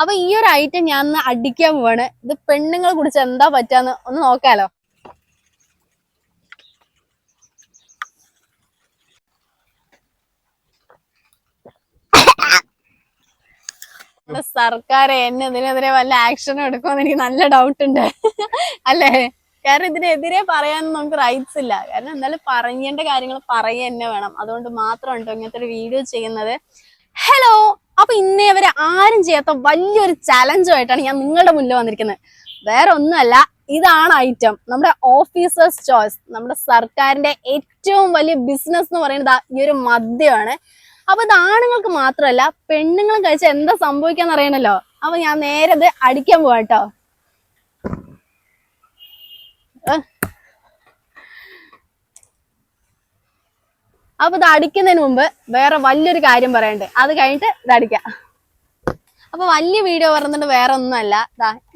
അപ്പൊ ഈ ഒരു ഐറ്റം ഞാൻ ഒന്ന് അടിക്കാൻ പോവാണ്. ഇത് പെണ്ണുങ്ങൾ കുറിച്ച് എന്താ പറ്റാന്ന് ഒന്ന് നോക്കാലോ. സർക്കാർ എന്നെ ഇതിനെതിരെ വല്ല ആക്ഷൻ എടുക്കുമെന്ന് എനിക്ക് നല്ല ഡൗട്ട് ഉണ്ട്. അല്ലേ? കാരണം ഇതിനെതിരെ പറയാൻ നമുക്ക് റൈറ്റ്സ് ഇല്ല. കാരണം എന്തായാലും പറയേണ്ട കാര്യങ്ങൾ പറയുക തന്നെ വേണം. അതുകൊണ്ട് മാത്രമാണ് ഉണ്ടോ ഇങ്ങനത്തെ ഒരു വീഡിയോ ചെയ്യുന്നത്? ഹലോ ഇന്നേ വരെ ആരും ചെയ്യാത്ത വലിയൊരു ചലഞ്ചുമായിട്ടാണ് ഞാൻ നിങ്ങളുടെ മുന്നിൽ വന്നിരിക്കുന്നത്. വേറെ ഒന്നുമല്ല ഇതാണ് ഐറ്റം നമ്മുടെ ഓഫീസേഴ്സ് ചോയ്സ് നമ്മുടെ സർക്കാരിന്റെ ഏറ്റവും വലിയ ബിസിനസ് എന്ന് പറയുന്നത് ഈ ഒരു മദ്യമാണ്. അപ്പൊ ഇത് ആണുങ്ങൾക്ക് മാത്രമല്ല പെണ്ണുങ്ങളും കഴിച്ച എന്താ സംഭവിക്കാന്ന് അറിയണല്ലോ? അപ്പൊ ഞാൻ നേരെ ഇത് അടിക്കാൻ പോവാ അപ്പൊ ഇത് അടിക്കുന്നതിന് മുമ്പ് വേറെ വലിയൊരു കാര്യം പറയണ്ട്. അത് കഴിഞ്ഞിട്ട് ഇത് അടിക്കാം. അപ്പൊ വലിയ വീഡിയോ പറഞ്ഞിട്ട് വേറെ ഒന്നുമല്ല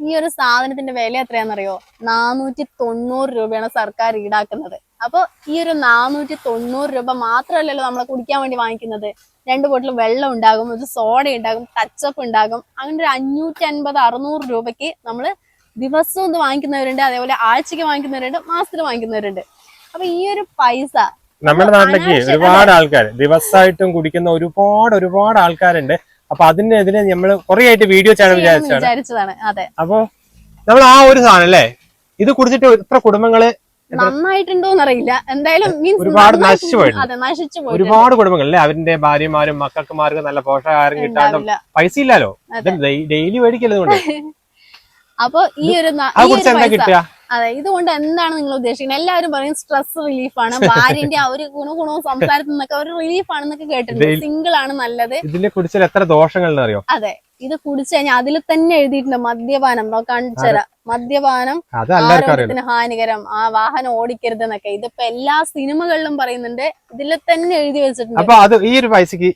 ഈ ഒരു സാധനത്തിന്റെ വില എത്രയാണെന്നറിയോ? നാനൂറ്റി തൊണ്ണൂറ് രൂപയാണ് സർക്കാർ ഈടാക്കുന്നത്. അപ്പൊ ഈ ഒരു നാനൂറ്റി തൊണ്ണൂറ് രൂപ മാത്രമല്ലല്ലോ നമ്മളെ കുടിക്കാൻ വേണ്ടി വാങ്ങിക്കുന്നത്. രണ്ട് ബോട്ടിൽ വെള്ളം ഉണ്ടാകും ഒരു സോഡ ഉണ്ടാകും ടച്ചപ്പ് ഉണ്ടാകും. അങ്ങനെ ഒരു അഞ്ഞൂറ്റി അൻപത് അറുന്നൂറ് രൂപയ്ക്ക് നമ്മൾ ദിവസവും ഇത് വാങ്ങിക്കുന്നവരുണ്ട്. അതേപോലെ ആഴ്ചക്ക് വാങ്ങിക്കുന്നവരുണ്ട് മാസത്തിൽ വാങ്ങിക്കുന്നവരുണ്ട്. അപ്പൊ ഈ ഒരു പൈസ നമ്മുടെ നാട്ടിലേക്ക് ഒരുപാട് ആൾക്കാർ ദിവസമായിട്ടും കുടിക്കുന്ന ഒരുപാട് ഒരുപാട് ആൾക്കാരുണ്ട്. അപ്പൊ അതിനെതിരെ നമ്മൾ കുറെ ആയിട്ട് വീഡിയോ ചാനൽ വിചാരിച്ചതാണ്. അപ്പൊ നമ്മൾ ആ ഒരു സാധനം അല്ലേ? ഇത് കുടിച്ചിട്ട് എത്ര കുടുംബങ്ങൾ നന്നായിട്ടുണ്ടോന്നറിയില്ല. എന്തായാലും മീൻസ് ഒരുപാട് നശിച്ചു ഒരുപാട് കുടുംബങ്ങൾ അല്ലേ? അവരുടെ ഭാര്യമാരും മക്കൾക്കുമാർക്ക് നല്ല പോഷകാഹാരം കിട്ടാണ്ടും പൈസ ഇല്ലല്ലോ ഡെയിലി മേടിക്കല്ലോ അപ്പൊ ഈ ഒരു കിട്ടുക? അതെ ഇതുകൊണ്ട് എന്താണ് നിങ്ങൾ ഉദ്ദേശിക്കുന്നത്? എല്ലാവരും പറയും സ്ട്രെസ് റിലീഫാണ് ഭാര്യന്റെ ആ ഒരു ഗുണഗുണവും സംസാരത്തിൽ നിന്നൊക്കെ ഒരു റിലീഫ് ആണെന്നൊക്കെ കേട്ടിട്ടുണ്ട്. സിംഗിൾ ആണ് നല്ലത്. ഇതിനെ കുടിച്ചാൽ എത്ര ദോഷങ്ങൾ അറിയോ? അതെ ഇത് കുടിച്ചു കഴിഞ്ഞാൽ അതിൽ തന്നെ എഴുതിയിട്ടുണ്ട് മദ്യപാനം. നമുക്ക് കാണിച്ചു തരാം. മദ്യപാനം ആരോഗ്യത്തിന് ഹാനികരം. ആ വാഹനം ഓടിക്കരുത് എന്നൊക്കെ ഇതിപ്പോ എല്ലാ സിനിമകളിലും പറയുന്നുണ്ട്. ഇതിൽ തന്നെ എഴുതി വെച്ചിട്ടുണ്ട്. അപ്പൊ അത് ഈ ഒരു പൈസക്ക്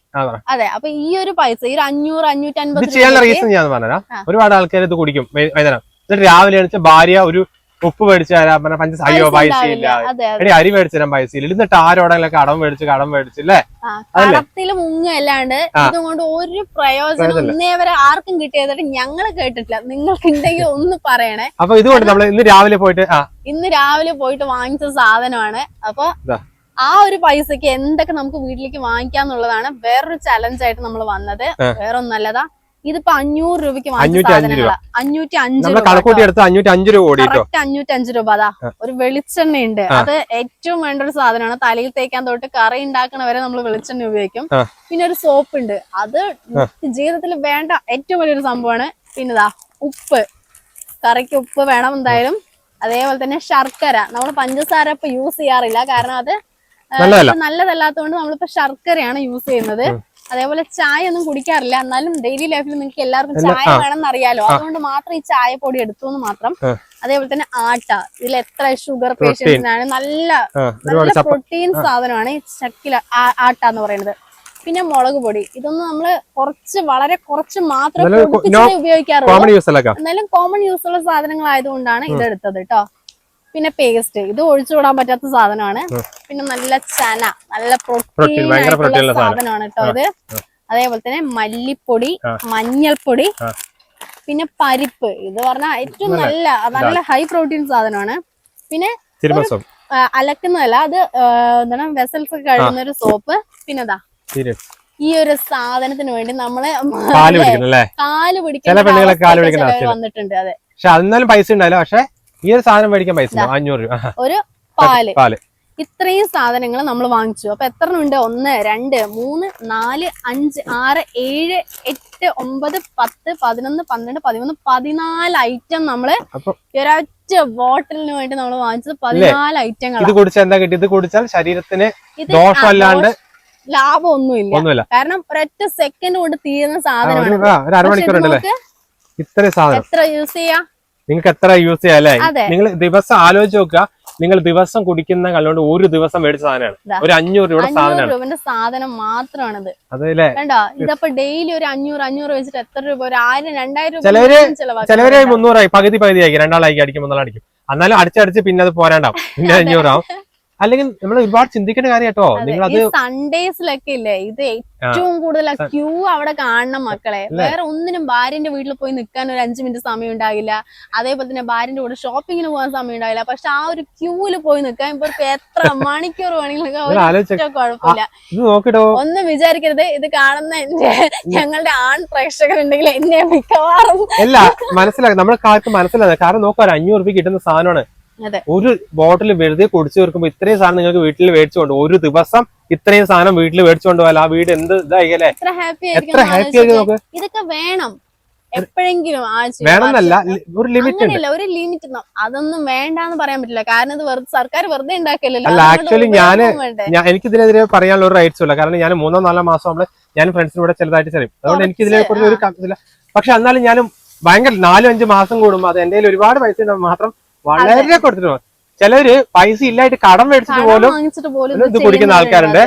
അതെ അപ്പൊ ഈ ഒരു പൈസ ഈ ഒരു അഞ്ഞൂറ് അഞ്ഞൂറ്റി അൻപത് റീസൺ ഞാൻ ഒരുപാട് ആൾക്കാർ ഇത് കുടിക്കും. വൈ- വൈകുന്നേരം. എന്നിട്ട് രാവിലെ എണിച്ച് ഭാര്യ ഒരു ഉപ്പ് മേടിച്ചു തരാൻ പറഞ്ഞ പഞ്ച അയ്യോ പൈസ ഇല്ല. എടി അരി മേടിച്ചു തരാൻ പൈസ ഇല്ല. ഇരുന്നിട്ട് ആരോടെങ്കിലും കടം മേടിച്ച് കടം മേടിച്ചില്ലേ മുങ്ങല്ലാണ്ട് ഇതുകൊണ്ട് ഒരു പ്രയോജനം പ്രയോജനമില്ല. ഇന്നേ വരെ ആർക്കും കിട്ടിയതായിട്ട് ഞങ്ങൾ കേട്ടിട്ടില്ല. നിങ്ങൾക്ക് ഉണ്ടെങ്കിൽ ഒന്ന് പറയണേ. അപ്പൊ ഇതുകൊണ്ട് നമ്മൾ ഇന്ന് രാവിലെ പോയിട്ട് ഇന്ന് രാവിലെ പോയിട്ട് വാങ്ങിച്ച സാധനമാണ്. അപ്പൊ ആ ഒരു പൈസക്ക് എന്തൊക്കെ നമുക്ക് വീട്ടിലേക്ക് വാങ്ങിക്കാന്നുള്ളതാണ് വേറൊരു ചലഞ്ച് ആയിട്ട് നമ്മൾ വന്നത്. ആ. ഇതിപ്പോ അഞ്ഞൂറ് രൂപയ്ക്ക് അഞ്ഞൂറ്റി അഞ്ച് രൂപ. അഞ്ഞൂറ്റി അഞ്ച് രൂപ അതാ. ഒരു വെളിച്ചെണ്ണ ഉണ്ട് അത് ഏറ്റവും വേണ്ട ഒരു സാധനമാണ്. തലയിൽ തേക്കാൻ തൊട്ട് കറി ഉണ്ടാക്കണ വരെ നമ്മൾ വെളിച്ചെണ്ണ ഉപയോഗിക്കും. പിന്നെ ഒരു സോപ്പ് ഉണ്ട് അത് ജീവിതത്തിൽ വേണ്ട ഏറ്റവും വലിയൊരു സംഭവമാണ്. പിന്നെ ഇതാ ഉപ്പ്. കറിക്ക് ഉപ്പ് വേണം എന്തായാലും. അതേപോലെ തന്നെ ശർക്കര. നമ്മൾ പഞ്ചസാര ഇപ്പൊ യൂസ് ചെയ്യാറില്ല. കാരണം അത് നല്ലതല്ലാത്തതുകൊണ്ട് നമ്മളിപ്പോ ശർക്കരയാണ് യൂസ് ചെയ്യുന്നത്. അതേപോലെ ചായ ഒന്നും കുടിക്കാറില്ല. എന്നാലും ഡെയിലി ലൈഫിൽ നിങ്ങൾക്ക് എല്ലാവർക്കും ചായ വേണം വേണമെന്ന് അറിയാലോ അതുകൊണ്ട് മാത്രം ഈ ചായ പൊടി എടുത്തു എന്ന് മാത്രം അതേപോലെ തന്നെ ആട്ട. ഇതിൽ എത്ര ഷുഗർ പേഷ്യൻസ് ആണ് നല്ല നല്ല പ്രോട്ടീൻ സാധനമാണ് ഈ ചക്കില ആട്ട എന്ന് പറയുന്നത്. പിന്നെ മുളക് പൊടി. ഇതൊന്നും നമ്മൾ കുറച്ച് വളരെ കുറച്ച് മാത്രം നല്ല പൊടിപ്പിച്ചേ ഉപയോഗിക്കാറുള്ളൂ. എന്നാലും കോമൺ യൂസ് ഉള്ള സാധനങ്ങൾ ആയതുകൊണ്ടാണ് ഇത് കേട്ടോ പിന്നെ പേസ്റ്റ് ഇത് ഒഴിച്ചുകൂടാൻ പറ്റാത്ത സാധനമാണ്. പിന്നെ നല്ല ചന നല്ല പ്രോട്ടീൻ ആയിട്ടുള്ള. സാധനമാണ് കേട്ടോ അത് അതേപോലെ തന്നെ മല്ലിപ്പൊടി മഞ്ഞൾപ്പൊടി പിന്നെ പരിപ്പ്. ഇത് പറഞ്ഞാൽ ഏറ്റവും നല്ല നല്ല ഹൈ പ്രോട്ടീൻ സാധനമാണ്. പിന്നെ അലക്കുന്നതല്ല അത് എന്താണ് വെസൽസ് കഴുകുന്ന ഒരു സോപ്പ് പിന്നെതാ ഈ ഒരു സാധനത്തിന് വേണ്ടി നമ്മൾ കാൽ പിടിക്കുന്ന. വന്നിട്ടുണ്ട് അതെ. പക്ഷെ എന്നാലും പൈസ ഉണ്ടല്ലോ പക്ഷെ ഈ ഒരു സാധനം മേടിക്കാൻ പൈസ. അഞ്ഞൂറ് രൂപ. ഒരു പാൽ. പാൽ. ഇത്രയും സാധനങ്ങൾ നമ്മൾ വാങ്ങിച്ചു. അപ്പൊ എത്ര ഉണ്ട്? ഒന്ന് രണ്ട് മൂന്ന് നാല് അഞ്ച് ആറ് ഏഴ് എട്ട് ഒമ്പത് പത്ത് പതിനൊന്ന് പന്ത്രണ്ട് പതിമൂന്ന് പതിനാല് ഐറ്റം നമ്മൾ ഒരൊറ്റ ബോട്ടിലിന് വേണ്ടി നമ്മൾ വാങ്ങിച്ചത് പതിനാല് ഐറ്റങ്ങൾ ഇത് കുടിച്ചാൽ എന്താ കിട്ടി? ഇത് കുടിച്ചാൽ ശരീരത്തിന് ദോഷമല്ലാണ്ട് ലാഭം ഒന്നുമില്ല. കാരണം ഒരൊറ്റ സെക്കൻഡ് കൊണ്ട് തീരുന്ന സാധനമാണ്. ഇത്രയും സാധനം. എത്ര യൂസ് ചെയ്യാം? നിങ്ങൾക്ക് എത്ര യൂസ് ചെയ്യാം അല്ലേ നിങ്ങൾ ദിവസം ആലോചിച്ച് നോക്കുക. നിങ്ങൾ ദിവസം കുടിക്കുന്ന കള്ളുകൊണ്ട് ഒരു ദിവസം മേടിച്ച സാധനമാണ്. ഒരു അഞ്ഞൂറ് രൂപയുടെ സാധനം സാധനമാണ്. രൂപന്റെ സാധനം മാത്രമാണിത് അതല്ലേ? വേണ്ട ഇതപ്പോ ഡെയിലി ഒരു അഞ്ഞൂറ് അഞ്ഞൂറ് വെച്ചിട്ട് എത്ര രൂപ? ഒരു ആയിരം രണ്ടായിരം രൂപ ചിലവര്. മുന്നൂറായി പകുതി പകുതി ആയിരിക്കും രണ്ടാളാക്കി അടിക്കും മൂന്നാളടിക്കും എന്നാലും അടിച്ചടിച്ച് പിന്നെ അത് പോരാണ്ടാവും. പിന്നെ. അഞ്ഞൂറാവും. അല്ലെങ്കിൽ നമ്മൾ ഒരുപാട് ചിന്തിക്കേണ്ട കാര്യം കേട്ടോ നിങ്ങൾ അത് സൺഡേസിലൊക്കെ ഇല്ലേ ഇത് ഏറ്റവും കൂടുതൽ ക്യൂ അവിടെ കാണണം മക്കളെ. വേറെ ഒന്നിനും ഭാര്യന്റെ വീട്ടിൽ പോയി നിൽക്കാൻ ഒരു അഞ്ചു മിനിറ്റ് സമയം ഉണ്ടാകില്ല അതേപോലെ തന്നെ ഭാര്യന്റെ കൂടെ ഷോപ്പിങ്ങിന് പോകാൻ സമയം ഉണ്ടാകില്ല പക്ഷെ ആ ഒരു ക്യൂവിൽ പോയി നിൽക്കാൻ ഇപ്പൊ എത്ര മണിക്കൂർ വേണമെങ്കിലും കുഴപ്പമില്ല. ഒന്നും വിചാരിക്കരുത്. ഇത് കാണുന്ന എന്റെ ഞങ്ങളുടെ ആൺ പ്രേക്ഷകരുണ്ടെങ്കിൽ എന്നെ മിക്കവാറും അല്ല മനസ്സിലാക്കി നമ്മൾ കാർക്ക് മനസ്സിലാക്കാം കാരണം നോക്കാം അഞ്ഞൂറ് രൂപ കിട്ടുന്ന സാധനമാണ്. ഒരു ബോട്ടിൽ വെറുതെ കുടിച്ചു തീർക്കുമ്പോൾ ഇത്രയും സാധനം നിങ്ങൾക്ക് വീട്ടിൽ മേടിച്ചുകൊണ്ട് ഒരു ദിവസം ഇത്രയും സാധനം വീട്ടിൽ മേടിച്ചുകൊണ്ട് പോയാൽ ആ വീട് എന്ത് ഇതായില്ലേ എത്ര ഹാപ്പി ആയിരിക്കും നമുക്ക്? ഇതൊക്കെ വേണം. എപ്പോഴെങ്കിലും വേണമെന്നല്ല ഒരു ലിമിറ്റ് ഉണ്ട്. ഒരു ലിമിറ്റ് അതൊന്നും വേണ്ടാന്ന് പറയാൻ പറ്റില്ല. കാരണം ഇത് വെറുതെ സർക്കാർ വെറുതെ ഉണ്ടാക്കില്ലല്ലോ. അല്ല, ഉപയോഗം ഞാൻ എനിക്ക് ഇതിനെതിരെ പറയാനുള്ള ഒരു റൈറ്റ്സ് ഇല്ല. കാരണം ഞാൻ മൂന്നോ നാലോ മാസം നമ്മൾ ഞാൻ ഫ്രണ്ട്സിനൂടെ ചെറുതായിട്ട് ചെറിയും. അതുകൊണ്ട് എനിക്ക് ഇതിനെ കുറിച്ച് ഒരു പക്ഷെ എന്നാലും ഞാനും ഭയങ്കര നാലും അഞ്ച് മാസം കൂടുമ്പോ അത് എന്റെ കയ്യിൽ ഒരുപാട് പൈസ മാത്രം വളരെ കൊടുത്തിട്ട് ചിലര് പൈസ ഇല്ലായിട്ട് കടം മേടിച്ചിട്ട് പോലും വാങ്ങിച്ചിട്ട് പോലും ഇത് കുടിക്കുന്ന ആൾക്കാരുണ്ട്.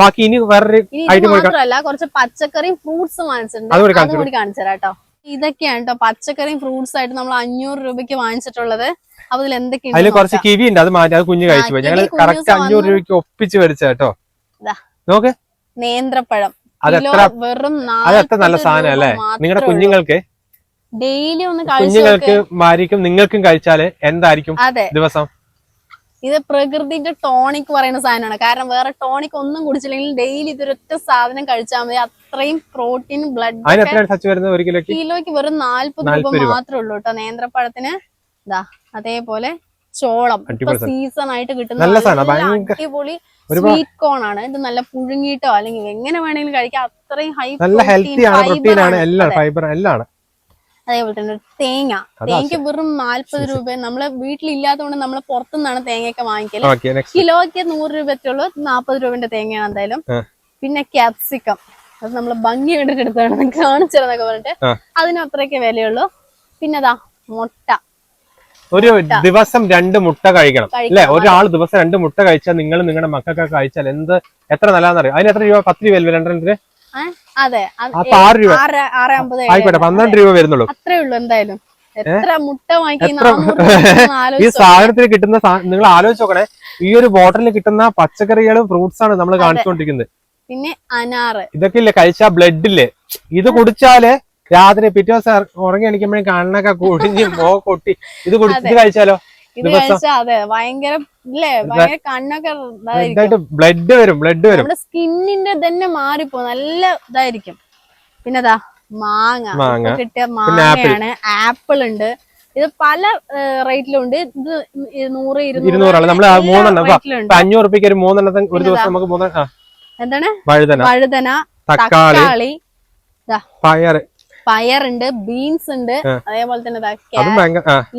ബാക്കി ഇനി വേറൊരു ഐറ്റം മാത്രമല്ല കുറച്ച് പച്ചക്കറിയും ഫ്രൂട്ട്സും വാങ്ങിച്ചിട്ടുണ്ട്. കൂടി കാണിച്ചു ഇതൊക്കെയാണ് കേട്ടോ പച്ചക്കറിയും ഫ്രൂട്ട്സ് ആയിട്ട് നമ്മൾ അഞ്ഞൂറ് രൂപയ്ക്ക് വാങ്ങിച്ചിട്ടുള്ളത്. അപ്പൊ ഇതിൽ അതിൽ കുറച്ച് കിവി ഉണ്ട് അത് മാറ്റി അത് കുഞ്ഞു കഴിച്ചു പോയി. ഞങ്ങൾ കറക്റ്റ് അഞ്ഞൂറ് രൂപയ്ക്ക് ഒപ്പിച്ച് മേടിച്ച കേട്ടോ. നോക്ക്. നേന്ത്രപ്പഴം. അത് എത്ര വെറും അത് എത്ര നല്ല സാധനം അല്ലേ നിങ്ങളുടെ കുഞ്ഞുങ്ങൾക്ക് ഡെയിലി ഒന്ന് കുഞ്ഞുങ്ങൾക്ക് മാരിക്കും നിങ്ങൾക്കും കഴിച്ചാൽ എന്തായിരിക്കും ദിവസം? ഇത് പ്രകൃതിന്റെ ടോണിക് പറയുന്ന സാധനമാണ്. കാരണം വേറെ ടോണിക് ഒന്നും കുടിച്ചില്ലെങ്കിൽ ഡെയിലി ഇതൊരൊറ്റ സാധനം കഴിച്ചാൽ മതി. അത്രയും പ്രോട്ടീൻ ബ്ലഡ് കിലോയ്ക്ക്? വെറും നാല്പത് രൂപ 40 രൂപ. മാത്രമേ ഉള്ളൂ കേട്ടോ. നേന്ത്രപ്പഴത്തിന് ഇതാ അതേപോലെ ചോളം. ഇപ്പൊ സീസൺ ആയിട്ട് കിട്ടുന്ന അടിപൊളി സ്വീറ്റ് കോൺ ആണ്. ഇത് നല്ല പുഴുങ്ങിയിട്ടോ അല്ലെങ്കിൽ എങ്ങനെ വേണമെങ്കിലും കഴിക്കാം. അത്രയും ഹൈ ഫൈബർ എല്ലാം ആണ്. അതേപോലെ തന്നെ തേങ്ങ. തേങ്ങ വെറും നാല്പത് രൂപ. നമ്മൾ വീട്ടിലില്ലാത്തതുകൊണ്ട് നമ്മൾ പുറത്തുനിന്നാണ് തേങ്ങയൊക്കെ വാങ്ങിക്കൽ. കിലോയ്ക്ക് നൂറ് രൂപ ഉള്ളൂ. നാപ്പത് രൂപന്റെ തേങ്ങയാണ് എന്തായാലും. പിന്നെ ക്യാപ്സിക്കം. അത് നമ്മൾ ഭംഗി കണ്ടിട്ട് എടുത്താണ് കാണിച്ചിരുന്നൊക്കെ പറഞ്ഞിട്ട്. അതിന് അത്രയൊക്കെ വിലയുള്ളൂ. പിന്നെ അതാ മുട്ട. ഒരു ദിവസം രണ്ട് മുട്ട കഴിക്കണം. അല്ലെ? ഒരാൾ ദിവസം രണ്ട് മുട്ട കഴിച്ചാൽ നിങ്ങൾ നിങ്ങളുടെ മക്കൾക്കൊക്കെ കഴിച്ചാൽ എന്ത് എത്ര നല്ലതാണെന്നറിയോ? അതിന് എത്ര രൂപ? പത്ത് രൂപ രണ്ടെണ്ണത്തിന്? അതെ. അത് അപ്പൊ ആറ് രൂപ. ആറ് ആറ് അമ്പത് ആയിക്കോട്ടെ പന്ത്രണ്ട് രൂപ വരുന്നുള്ളൂ. അത്രേ ഉള്ളൂ എന്തായാലും. എത്ര മുട്ട വാങ്ങിക്കുന്ന ഈ സാധനത്തിൽ കിട്ടുന്ന നിങ്ങൾ ആലോചിച്ച് നോക്കണേ ഈ ഒരു ബോട്ടലിൽ കിട്ടുന്ന പച്ചക്കറികളും ഫ്രൂട്ട്സ് ആണ് നമ്മൾ കാണിച്ചുകൊണ്ടിരിക്കുന്നത് പിന്നെ അനാറ്. ഇതൊക്കെ ഇല്ലേ? കഴിച്ചാ ബ്ലഡ് ഇല്ലേ ഇത് കുടിച്ചാൽ രാത്രി പിറ്റേ ദിവസം ഉറങ്ങി എണിക്കുമ്പോഴേ കണ്ണൊക്കെ കുഴിഞ്ഞ് മോ കൊട്ടി ഇത് കുടി ഇത് കഴിച്ചാലോ? ഇത് കഴിച്ചാ അതെ. ഭയങ്കര ബ്ലഡ് വരും ബ്ലഡ് വരും. നമ്മുടെ സ്കിന്നിന്റെ തന്നെ മാറിപ്പോ നല്ല ഇതായിരിക്കും. പിന്നെതാ മാങ്ങ. മാങ്ങ. കിട്ടിയ. മാങ്ങയാണ്. ആപ്പിൾ. ഉണ്ട്. ഇത് പല റേറ്റിലും ഉണ്ട്. ഇത് നൂറ് ഇരുന്നൂറാണ് നമ്മൾ മൂന്നെണ്ണം. അഞ്ഞൂറ് റുപ്യക്ക് ഒരു മൂന്നെണ്ണത്തിന് ഒരു ദിവസം നമുക്ക് എന്താണ്? വഴുതന. വഴുതന തക്കാളി. പയറ്. പയറുണ്ട് ബീൻസ് ഉണ്ട്. അതേപോലെ തന്നെ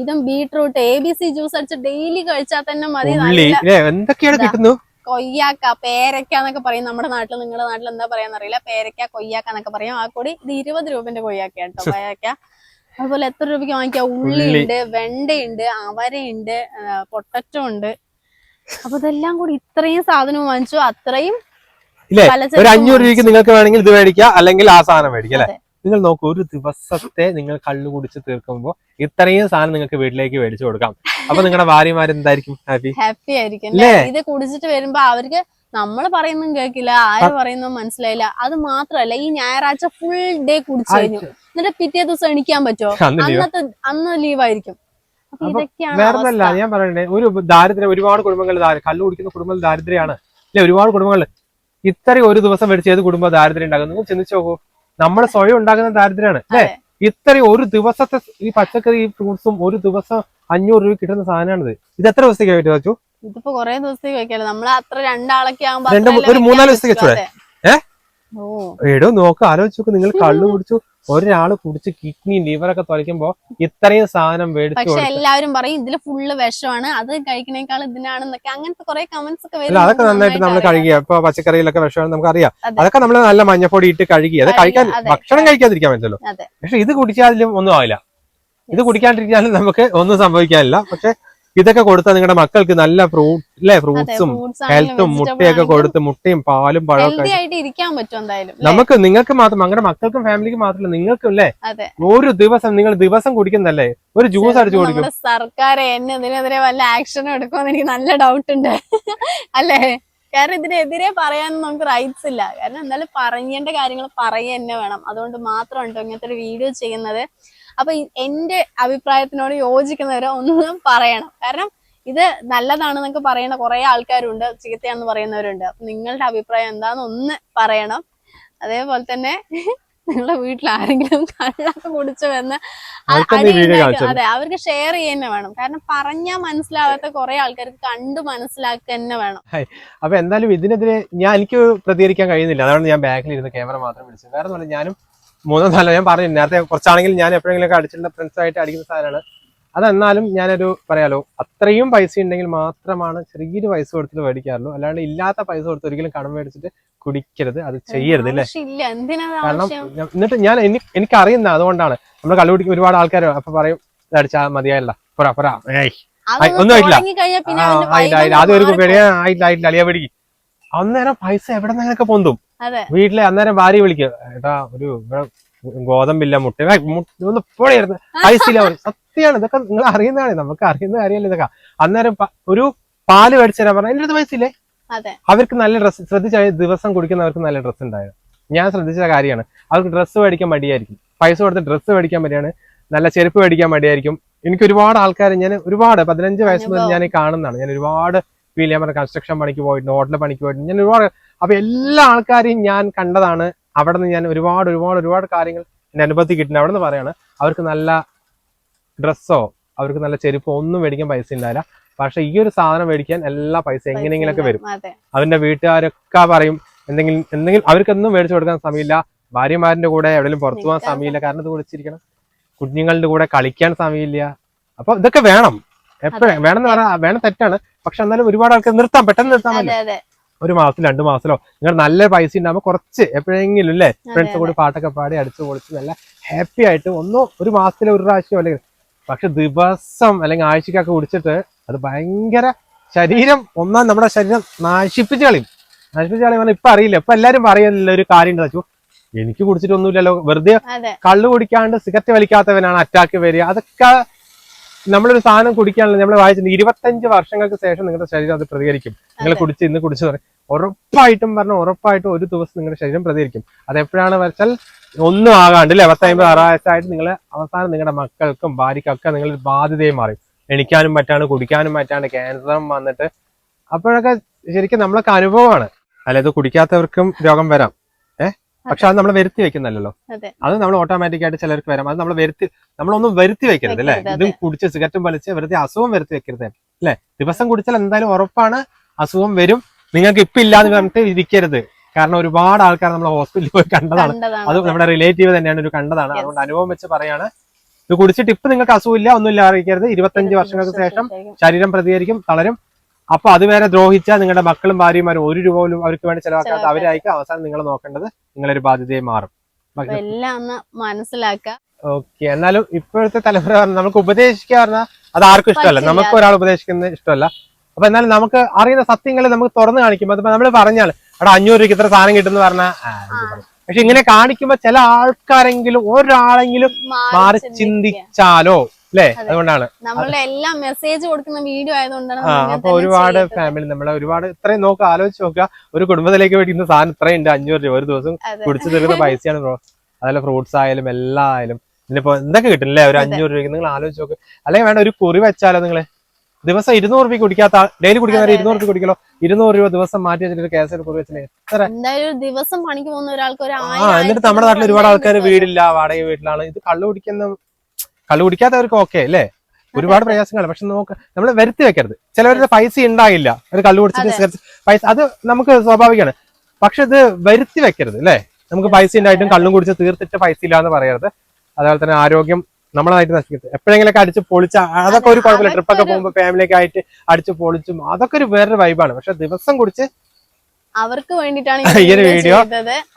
ഇതും beetroot A B C juice അടിച്ച് ഡെയിലി കഴിച്ചാൽ തന്നെ മതി. എന്തൊക്കെയാണ് കിട്ടുന്നു? കൊയ്യാക്ക പേരക്ക എന്നൊക്കെ പറയും നമ്മുടെ നാട്ടിൽ നിങ്ങളുടെ നാട്ടിൽ എന്താ പറയാന്ന് അറിയില്ല. പേരക്ക കൊയ്യാക്ക എന്നൊക്കെ പറയും. ആ കൂടി ഇത് ഇരുപത് രൂപന്റെ കൊയ്യാക്ക കേട്ടോ പേരക്ക അതുപോലെ എത്ര രൂപയ്ക്ക് വാങ്ങിക്കാം? ഉള്ളി ഉള്ളി. ഉണ്ട് വെണ്ടയുണ്ട് അവരയുണ്ട് പൊട്ടറ്റോ ഉണ്ട്. അപ്പൊ ഇതെല്ലാം കൂടി ഇത്രയും സാധനം വാങ്ങിച്ചു. അത്രയും ഒരു അഞ്ഞൂറ് രൂപയ്ക്ക് നിങ്ങൾക്ക് വേണമെങ്കിൽ ഇത് മേടിക്കാം അല്ലെങ്കിൽ ആ സാധനം മേടിക്കാം അല്ലെ. നിങ്ങൾ നോക്കൂ ഒരു ദിവസത്തെ നിങ്ങൾ കള്ളു കുടിച്ച് തീർക്കുമ്പോൾ ഇത്രയും സാധനം നിങ്ങൾക്ക് വീട്ടിലേക്ക് മേടിച്ചു കൊടുക്കാം. അപ്പൊ നിങ്ങളുടെ ഭാര്യമാർ എന്തായിരിക്കും? ഹാപ്പി ഹാപ്പി ആയിരിക്കും ഇത് കുടിച്ചിട്ട് വരുമ്പോ അവർക്ക് നമ്മൾ പറയുന്നതും കേൾക്കില്ല ആര് പറയുന്നതും മനസ്സിലായില്ല. അത് മാത്രല്ല ഈ ഞായറാഴ്ച ഫുൾ ഡേ കുടിച്ചു കഴിഞ്ഞു. എന്നിട്ട് പിറ്റേ ദിവസം എണിക്കാൻ പറ്റുമോ അന്ന് അന്നത്തെ അന്ന് ലീവായിരിക്കും വേറൊന്നല്ല ഞാൻ പറയണ്ടേ ഒരു ദാരിദ്ര്യം ഒരുപാട് കുടുംബങ്ങൾ കള്ളു കുടിക്കുന്ന കുടുംബങ്ങൾ ദാരിദ്ര്യമാണ്. അല്ലെ ഒരുപാട് കുടുംബങ്ങൾ. ഇത്രയും ഒരു ദിവസം മേടിച്ച് ഏത് കുടുംബം ദാരിദ്ര്യം ഉണ്ടാകും? നിങ്ങൾ ചിന്തിച്ചു നോക്കൂ. നമ്മൾ സ്വയം ഉണ്ടാക്കുന്ന ദാരിദ്ര്യമാണ്. അല്ലെ? ഇത്രയും ഒരു ദിവസത്തെ ഈ പച്ചക്കറി ഈ ഫ്രൂട്ട്സും ഒരു ദിവസം അഞ്ഞൂറ് രൂപ കിട്ടുന്ന സാധനമാണിത്. ഇത് എത്ര ദിവസത്തേക്ക് പറ്റുമോ വെച്ചു ഇതിപ്പോ കൊറേ ദിവസത്തേക്ക് വെക്കാലോ നമ്മൾ അത്ര രണ്ടാളൊക്കെ ആകുമ്പോ ഒരു മൂന്നാൽ ദിവസത്തേക്ക് പറ്റൂ. ഏ? എടോ നോക്ക് ആലോചിച്ച് നോക്ക്. നിങ്ങൾ കള്ളു കുടിച്ചു ഒരാൾ കുടിച്ച് കിഡ്നി ലിവറൊക്കെ തുലയ്ക്കുമ്പോ ഇത്രയും സാധനം മേടിച്ചു പക്ഷെ എല്ലാവരും പറയും ഇതിൽ ഫുള്ള് വിഷമാണ്. അത് കഴിക്കണേക്കാൾ ഇതിനാണെന്നൊക്കെ. അങ്ങനത്തെ കുറെ കമന്റ്സ് ഒക്കെ വരും അതൊക്കെ നന്നായിട്ട് നമ്മൾ. കഴുകിയ ഇപ്പൊ പച്ചക്കറിയിലൊക്കെ വിഷമാണ് നമുക്ക് അറിയാം അതെ. അതൊക്കെ നമ്മൾ നല്ല മഞ്ഞപ്പൊടി ഇട്ട് കഴുകി അത് കഴിക്കാൻ. ഭക്ഷണം കഴിക്കാതിരിക്കാൻ പറ്റുമല്ലോ അതെ. പക്ഷെ ഇത് കുടിച്ചാലും ഒന്നും ആവില്ല. ഇത് കുടിക്കാണ്ടിരിക്കാനും നമുക്ക് ഒന്നും സംഭവിക്കാനില്ല. പക്ഷെ ഇതൊക്കെ കൊടുത്താൽ നിങ്ങളുടെ മക്കൾക്ക് നല്ല ഫ്രൂട്ട് അല്ലെ ഫ്രൂട്ട്സും ഹെൽത്തും മുട്ടയൊക്കെ കൊടുത്ത് മുട്ടയും പാലും എന്തായാലും നമുക്ക് നിങ്ങൾക്ക് മാത്രം നിങ്ങളുടെ മക്കൾക്കും ഫാമിലിക്കും മാത്രമല്ല നിങ്ങൾക്കും അല്ലേ ഒരു ദിവസം നിങ്ങൾ ദിവസം കുടിക്കുന്നല്ലേ ഒരു ജ്യൂസ് അടിച്ചു കുടിക്കും. സർക്കാർ എന്നെ ഇതിനെതിരെ വല്ല ആക്ഷനും എടുക്കുമെന്ന് എനിക്ക് നല്ല ഡൗട്ട് ഉണ്ട്. അല്ലേ? കാരണം ഇതിനെതിരെ പറയാനൊന്നും നമുക്ക് റൈറ്റ്സ് ഇല്ല. കാരണം എന്തായാലും പറയേണ്ട കാര്യങ്ങൾ പറയുക തന്നെ വേണം. അതുകൊണ്ട് മാത്രം ഉണ്ടോ ഇങ്ങനത്തെ ഒരു വീഡിയോ ചെയ്യുന്നത്. അപ്പൊ എന്റെ അഭിപ്രായത്തിനോട് യോജിക്കുന്നവരെ ഒന്നും പറയണം. കാരണം ഇത് നല്ലതാണെന്നൊക്കെ പറയുന്ന കുറെ ആൾക്കാരുണ്ട് ചീത്തയാണെന്ന് പറയുന്നവരുണ്ട്. നിങ്ങളുടെ അഭിപ്രായം എന്താന്ന് ഒന്ന് പറയണം. അതേപോലെ തന്നെ നിങ്ങളുടെ വീട്ടിൽ ആരെങ്കിലും കള്ളൊക്കെ കുടിച്ചു വന്ന് അതെ അവർക്ക് ഷെയർ ചെയ്യുന്ന വേണം. കാരണം പറഞ്ഞാൽ മനസ്സിലാവാത്ത കുറെ ആൾക്കാർക്ക് കണ്ടു മനസ്സിലാക്കുക തന്നെ വേണം അപ്പൊ എന്തായാലും ഇതിനെതിരെ ഞാൻ എനിക്ക് പ്രതികരിക്കാൻ കഴിയുന്നില്ല. അതാണ് ഞാൻ ബാക്കിൽ ഇരുന്ന് ക്യാമറ മാത്രം വിളിച്ചത് വേറെ ഞാനും മൂന്നോ നാലോ ഞാൻ പറഞ്ഞു നേരത്തെ കുറച്ചാണെങ്കിൽ ഞാൻ എപ്പോഴെങ്കിലും അടിച്ചിട്ടുള്ള ഫ്രണ്ട്സ് ആയിട്ട് അടിക്കുന്ന സാധനമാണ്. അതെന്നാലും ഞാനൊരു പറയാലോ അത്രയും പൈസ ഉണ്ടെങ്കിൽ മാത്രമാണ് ചെറിയൊരു പൈസ കൊടുത്തിട്ട് മേടിക്കാറുള്ളൂ. അല്ലാണ്ട് ഇല്ലാത്ത പൈസ കൊടുത്ത് ഒരിക്കലും കടം മേടിച്ചിട്ട് കുടിക്കരുത് അത് ചെയ്യരുത് അല്ലേ? കാരണം ഞാൻ- എന്നിട്ട് ഞാൻ എനിക്ക് അറിയുന്ന അതുകൊണ്ടാണ്. നമ്മൾ കള്ളുപിടിക്കുന്ന ഒരുപാട് ആൾക്കാർ അപ്പൊ പറയും "ഇത് അടിച്ചാ മതിയായില്ല. പോരാ പോരാ. ഏയ്. അതൊന്ന് ഒന്നും ആയിട്ടില്ല. ആയില്ല ആയില്ല. ആദ്യം ഒരു. പേടിയാ ആയില്ല ആയില്ല അളിയ പിടിക്ക്. അന്നേരം പൈസ എവിടെ നിന്നൊക്കെ പൊന്തും. അതെ. വീട്ടിലെ അന്നേരം ഭാര്യ വിളിക്കുക ഏട്ടാ ഒരു ഇവിടെ ഗോതമ്പില്ല മുട്ട. പൈസ ഇല്ല പറയും. സത്യമാണ് ഇതൊക്കെ നിങ്ങൾ അറിയുന്നതാണ് നമുക്ക് അറിയുന്ന കാര്യമല്ല ഇതൊക്കെ. അന്നേരം ഒരു പാൽ മേടിച്ചു തരാൻ പറഞ്ഞാൽ എന്റെ അടുത്ത് പൈസ ഇല്ലേ? അവർക്ക് നല്ല ഡ്രസ്സ് ശ്രദ്ധിച്ച ദിവസം കുടിക്കുന്നവർക്ക് നല്ല ഡ്രസ്സ് ഉണ്ടായത്. ഞാൻ ശ്രദ്ധിച്ച കാര്യമാണ്. അവർക്ക് ഡ്രസ്സ് മേടിക്കാൻ മടിയായിരിക്കും. പൈസ കൊടുത്ത് ഡ്രസ്സ് മേടിക്കാൻ മടിയാണ്. നല്ല ചെരുപ്പ് മേടിക്കാൻ മടിയായിരിക്കും. എനിക്ക് ഒരുപാട് ആൾക്കാർ ഞാൻ ഒരുപാട് പതിനഞ്ച് വയസ്സ് മുതൽ ഞാൻ കാണുന്നതാണ്. ഞാൻ ഒരുപാട് ഫീൽ ചെയ്യാൻ പറഞ്ഞ കൺസ്ട്രക്ഷൻ പണിക്ക് പോയിട്ടുണ്ട് ഹോട്ടൽ പണിക്ക് പോയിട്ടുണ്ട് ഞാൻ ഒരുപാട് അപ്പൊ എല്ലാ ആൾക്കാരെയും ഞാൻ കണ്ടതാണ്. അവിടെ നിന്ന് ഞാൻ ഒരുപാട് ഒരുപാട് ഒരുപാട് കാര്യങ്ങൾ എന്റെ അനുഭവത്തിൽ കിട്ടുന്നുണ്ട് അവിടെ നിന്ന് പറയാണ് അവർക്ക് നല്ല ഡ്രസ്സോ അവർക്ക് നല്ല ചെരുപ്പോ ഒന്നും മേടിക്കാൻ പൈസ ഉണ്ടാവില്ല പക്ഷെ ഈ ഒരു സാധനം മേടിക്കാൻ എല്ലാ പൈസ എങ്ങനെയെങ്കിലൊക്കെ വരും. അവന്റെ വീട്ടുകാരൊക്കെ പറയും എന്തെങ്കിലും എന്തെങ്കിലും അവർക്കൊന്നും മേടിച്ചു കൊടുക്കാൻ സമയമില്ല. ഭാര്യമാരുടെ കൂടെ എവിടെയും പുറത്തു പോകാൻ സമയമില്ല. കാരണം ഇത് കുടിച്ചിരിക്കണം കുഞ്ഞുങ്ങളുടെ കൂടെ കളിക്കാൻ സമയമില്ല. അപ്പൊ ഇതൊക്കെ വേണം. എപ്പോഴും? വേണം എന്ന് പറഞ്ഞാൽ വേണം തെറ്റാണ്. പക്ഷെ എന്നാലും ഒരുപാട് ആൾക്കാർ നിർത്താം. പെട്ടെന്ന് നിർത്താൻ പറ്റില്ല. ഒരു മാസം രണ്ടു മാസത്തിലോ നിങ്ങൾ നല്ല പൈസ ഉണ്ടാകുമ്പോൾ കുറച്ച് എപ്പോഴെങ്കിലും അല്ലേ ഫ്രണ്ട്സ് കൂടി പാട്ടൊക്കെ പാടി അടിച്ചു പൊളിച്ച് നല്ല ഹാപ്പി ആയിട്ട് ഒന്നോ ഒരു മാസത്തിലെ ഒരു പ്രാവശ്യം അല്ലെങ്കിൽ പക്ഷെ ദിവസം അല്ലെങ്കിൽ ആഴ്ചക്കൊക്കെ കുടിച്ചിട്ട് അത് ഭയങ്കര ശരീരം ഒന്നാം നമ്മുടെ ശരീരം നശിപ്പിച്ച് കളയും. നശിപ്പിച്ച് കളയും പറഞ്ഞാൽ ഇപ്പൊ അറിയില്ല. ഇപ്പൊ എല്ലാരും പറയുന്നില്ല ഒരു കാര്യം ഉണ്ട് വെച്ചു എനിക്ക് കുടിച്ചിട്ടൊന്നുമില്ലല്ലോ. വെറുതെ കള്ളു കുടിക്കാണ്ട് സിഗരറ്റ് വലിക്കാത്തവനാണ് അറ്റാക്ക് വരിക. അതൊക്കെ നമ്മളൊരു സാധനം കുടിക്കാനുള്ള നമ്മൾ വായിച്ചിട്ടുണ്ട് ഇരുപത്തഞ്ച് വർഷങ്ങൾക്ക് ശേഷം നിങ്ങളുടെ ശരീരം അത് പ്രതികരിക്കും. നിങ്ങൾ. കുടിച്ച് ഇന്ന് കുടിച്ചു ഉറപ്പായിട്ടും പറഞ്ഞ ഉറപ്പായിട്ടും ഒരു ദിവസം നിങ്ങളുടെ ശരീരം പ്രതികരിക്കും. അത് എപ്പോഴാണ് വരച്ചാൽ ഒന്നും ആകാണ്ട് അല്ലെ? പത്തമ്പത് അറുപത് വയസ്സായിട്ട് നിങ്ങൾ അവസാനം നിങ്ങളുടെ മക്കൾക്കും ഭാര്യക്കൊക്കെ നിങ്ങൾ ബാധ്യതയും മാറും. എണിക്കാനും പറ്റാണ്ട് കുടിക്കാനും പറ്റാണ്ട് ക്യാൻസറും വന്നിട്ട് അപ്പോഴൊക്കെ ശരിക്കും നമ്മളൊക്കെ അനുഭവമാണ്. അല്ലെ ഇത് കുടിക്കാത്തവർക്കും രോഗം വരാം. പക്ഷെ അത് നമ്മൾ വരുത്തി വെക്കുന്നല്ലോ അതെ. നമ്മൾ ഓട്ടോമാറ്റിക് ആയിട്ട് ചിലർക്ക് വരാം. അത് നമ്മൾ വരുത്തി നമ്മളൊന്നും വരുത്തി വെക്കരുത് അല്ലെ? ഇത് കുടിച്ച് സിഗരറ്റും വലിച്ച് വെറുതെ അസുഖം വരുത്തി വെക്കരുത് അല്ലെ? ദിവസം കുടിച്ചാൽ എന്തായാലും ഉറപ്പാണ് അസുഖം വരും. നിങ്ങൾക്ക് ഇപ്പൊ ഇല്ലാന്ന് പറഞ്ഞിട്ട് ഇരിക്കരുത്. കാരണം ഒരുപാട് ആൾക്കാർ നമ്മൾ ഹോസ്പിറ്റലിൽ പോയി കണ്ടതാണ്. കണ്ടതാണ് അത് നമ്മുടെ റിലേറ്റീവ് തന്നെയാണ് ഒരു കണ്ടതാണ്. അതുകൊണ്ട് അനുഭവം വെച്ച് പറയാണ്. ഇത് കുടിച്ചിട്ട് ഇപ്പൊ നിങ്ങൾക്ക് അസുഖമില്ല ഒന്നുമില്ല അറിയിക്കരുത്. ഇരുപത്തഞ്ച് വർഷങ്ങൾക്ക് ശേഷം. ശരീരം പ്രതികരിക്കും തളരും. അപ്പൊ അത് വരെ ദ്രോഹിച്ചാൽ നിങ്ങളുടെ മക്കളും ഭാര്യമാരും ഒരു രൂപ പോലും അവർക്ക് വേണ്ടി ചെലവാക്കാത്ത. അവരായിരിക്കും അവസാനം നിങ്ങൾ നോക്കേണ്ടത്. നിങ്ങളൊരു ബാധ്യതയെ മാറും. എല്ലാം മനസ്സിലാക്കുക ഓക്കെ എന്നാലും ഇപ്പോഴത്തെ തലമുറ നമുക്ക് ഉപദേശിക്കുക പറഞ്ഞാൽ അത് ആർക്കും ഇഷ്ടമല്ല. നമുക്ക് ഒരാൾ ഉപദേശിക്കുന്നത് ഇഷ്ടമല്ല. അപ്പൊ എന്നാലും നമുക്ക് അറിയുന്ന സത്യങ്ങൾ നമുക്ക് തുറന്നു കാണിക്കുമ്പോ അതിപ്പോ നമ്മൾ പറഞ്ഞാൽ അവിടെ അഞ്ഞൂറ് രൂപയ്ക്ക് ഇത്ര സാധനം കിട്ടുന്ന പറഞ്ഞാൽ പക്ഷെ ഇങ്ങനെ കാണിക്കുമ്പോ ചില ആൾക്കാരെങ്കിലും ഒരാളെങ്കിലും മാറി ചിന്തിച്ചാലോ? അല്ലേ അതുകൊണ്ടാണ്. നമ്മളുടെ എല്ലാം മെസ്സേജ് കൊടുക്കുന്ന വീഡിയോ ആയതുകൊണ്ടാണ് അപ്പൊ ഒരുപാട് ഫാമിലി നമ്മളെ ഒരുപാട് ഇത്രയും നോക്കുക ആലോചിച്ച് നോക്കുക. ഒരു കുടുംബത്തിലേക്ക് വേണ്ടി ഇന്ന് സാധനം ഇത്രയും ഉണ്ട് അഞ്ഞൂറ് രൂപ. ഒരു ദിവസം. കുടിച്ചു തീർക്കുന്ന പൈസയാണ് ബ്രോ അതല്ല ഫ്രൂട്ട്സ് ആയാലും എല്ലാം ആയാലും. ഇനിയിപ്പോ എന്തൊക്കെ കിട്ടും അല്ലേ ഒരു. അഞ്ഞൂറ് രൂപയ്ക്ക് നിങ്ങൾ ആലോചിച്ച് നോക്ക്. അല്ലെങ്കിൽ വേണ്ട ഒരു കുറി വെച്ചാലോ നിങ്ങൾ? ദിവസം ഇരുന്നൂറ് രൂപ കുടിക്കാത്ത ഡെയിലി കുടിക്കുന്നവരെ അതെ, ഇരുന്നൂറ് രൂപ കുടിക്കലോ? ഇരുന്നൂറ് രൂപ ദിവസം മാറ്റി വെച്ചിട്ട് കേസരി കുറി വെച്ചില്ലേ? എത്ര? ദിവസം പണിക്ക് പോകുന്ന ഒരാൾക്ക് ഒരു ആ എന്നിട്ട് നമ്മുടെ നാട്ടിൽ ഒരുപാട് ആൾക്കാർ വീടില്ല വാടക വീട്ടിലാണ്. ഇത് കള്ളു കുടിക്കുന്ന കള്ളു കുടിക്കാത്തവർക്ക് ഓക്കെ അല്ലേ? ഒരുപാട് പ്രയാസങ്ങൾ പക്ഷെ നോക്ക് നമ്മൾ വരുത്തി വെക്കരുത്. ചിലവരുടെ പൈസ ഉണ്ടാകില്ല ഒരു കള്ളു കുടിച്ചിട്ട്. പൈസ അത് നമുക്ക് സ്വാഭാവികമാണ്. പക്ഷെ ഇത് വരുത്തി വെക്കരുത് അല്ലേ? നമുക്ക് പൈസ ഉണ്ടായിട്ടും കള്ളും കുടിച്ച് തീർത്തിട്ട് പൈസ ഇല്ല എന്ന് പറയരുത്. അതുപോലെ തന്നെ ആരോഗ്യം നമ്മളായിട്ട് നശിക്കരുത്. എപ്പോഴെങ്കിലൊക്കെ അടിച്ച് പൊളിച്ച അതൊക്കെ ഒരു കുഴപ്പമില്ല. ട്രിപ്പൊക്കെ പോകുമ്പോൾ ഫാമിലിയൊക്കെ ആയിട്ട് അടിച്ച് പൊളിച്ചും അതൊക്കെ ഒരു വേറൊരു വൈബാണ് പക്ഷെ ദിവസം കുടിച്ച് അവർക്ക് വേണ്ടിട്ടാണ് ഈ ഒരു വീഡിയോ.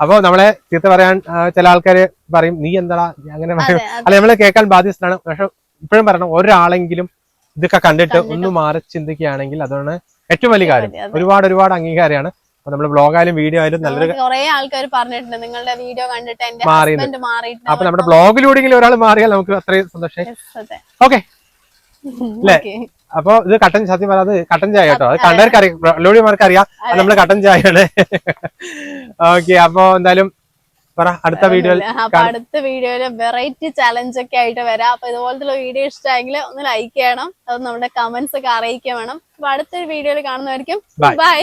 അപ്പൊ നമ്മളെ ചീത്ത പറയാൻ ചില ആൾക്കാര് പറയും നീ എന്താ അങ്ങനെ. അല്ല നമ്മൾ കേൾക്കാൻ ബാധ്യസ്ഥനാണ്. പക്ഷെ ഇപ്പോഴും പറയണം ഒരാളെങ്കിലും ഇതൊക്കെ കണ്ടിട്ട് ഒന്ന് മാറി ചിന്തിക്കുകയാണെങ്കിൽ അതാണ് ഏറ്റവും വലിയ കാര്യം. ഒരുപാട് ഒരുപാട് അംഗീകാരമാണ്. നമ്മൾ നമ്മൾ ബ്ലോഗ് ആയാലും വീഡിയോ ആയാലും നല്ലൊരു കുറേ ആൾക്കാർ പറഞ്ഞിട്ടുണ്ട് നിങ്ങളുടെ വീഡിയോ കണ്ടിട്ട് എന്റെ മാറിയിട്ടുണ്ട് അപ്പൊ നമ്മുടെ ബ്ലോഗിലൂടെ ഒരാൾ മാറിയാൽ നമുക്ക് അത്രയും സന്തോഷം. ഓക്കെ ല്ലേ? അപ്പൊ ഇത് കട്ടൻ സത്യം പറയാത് കട്ടൻ ചായ കേട്ടോ. അത് കണ്ടവർക്ക് അറിയാം. ലോഡിമാർക്ക് അറിയാം നമ്മൾ കട്ടൻ ചായയാണ്. ഓക്കെ അപ്പൊ എന്തായാലും പറ അടുത്ത വീഡിയോയിൽ അടുത്ത വീഡിയോയിൽ വെറൈറ്റി ചലഞ്ച് ഒക്കെ ആയിട്ട് വരാം. അപ്പൊ ഇതുപോലത്തെ വീഡിയോ ഇഷ്ടമായെങ്കിൽ ഒന്ന് ലൈക്ക് ചെയ്യണം. അത് നമ്മുടെ കമന്റ്സ് ഒക്കെ അറിയിക്കാൻ വേണം. അപ്പൊ അടുത്തൊരു വീഡിയോയിൽ കാണുന്നതായിരിക്കും. ബൈ